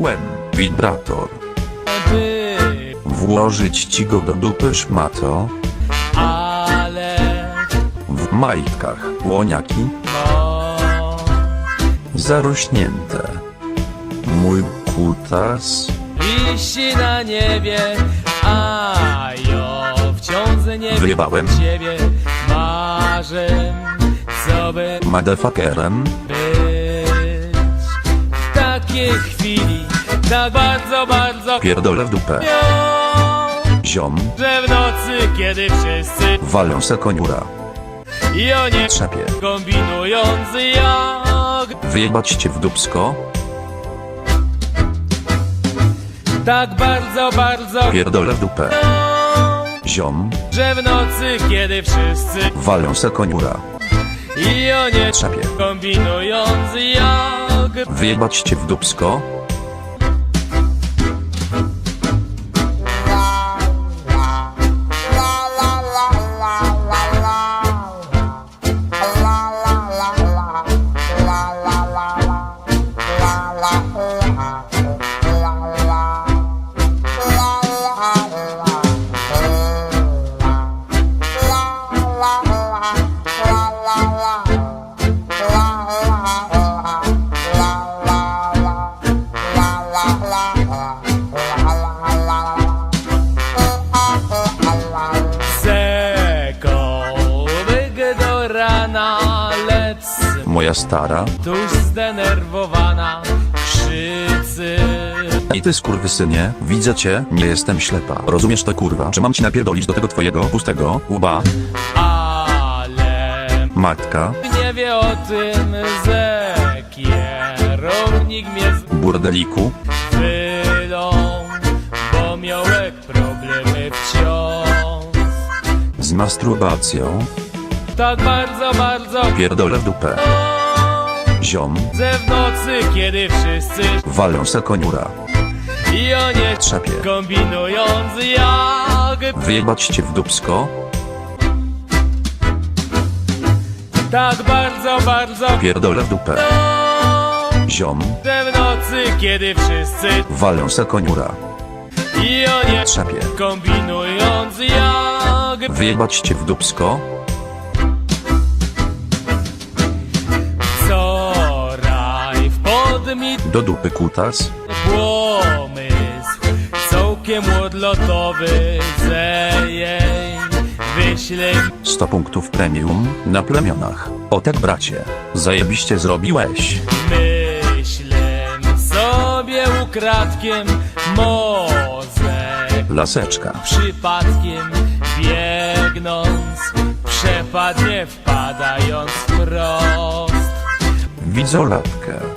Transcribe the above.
Przyniosłem wibrator. Włożyć ci go do dupy szmato. ale W majtkach łoniaki zarośnięte. Mój kutas wisi na niebie, a ja wciąż nie Wyjebałem. wiem ciebie. Marzę, co by motherfuckerem. być w takiej chwili, tak bardzo, bardzo Pierdolę w dupę. Ziom, że w nocy, kiedy wszyscy walą se koniura. i o nie Trzepie. kombinując jak Wyjebać cię w dupsko. tak bardzo, bardzo Pierdolę w dupę. Ziom, że w nocy, kiedy wszyscy walą se koniura. i o nie Trzepie. kombinując jak Wyjebać cię w dupsko. Moja stara. Tuż zdenerwowana krzycy I ty skurwysynie, widzę cię, nie jestem ślepa. Rozumiesz to kurwa? Czy mam ci napierdolić do tego twojego pustego łba? Ale Matka, nie wie o tym, że kierownik mnie burdeliku, zwylą Bo miałek problemy wciąż z masturbacją. Tak bardzo, bardzo Pierdolę w dupę. Ziom, Że w nocy, kiedy wszyscy walą se koniura. i o nie Trzepie. kombinując jak Wyjebać cię w dupsko. Tak bardzo, bardzo Pierdolę w dupę. Ziom, Że w nocy, kiedy wszyscy walą se koniura. i o nie Trzepie. kombinując jak Wyjebać cię w dupsko. Do dupy kutas. pomysł Całkiem odlotowy ze jej wyślę 100 punktów premium na plemionach. O tak bracie, zajebiście zrobiłeś. Myślę sobie ukradkiem Może Laseczka. przypadkiem biegnąc Przepadnie wpadając wprost Widzolatkę.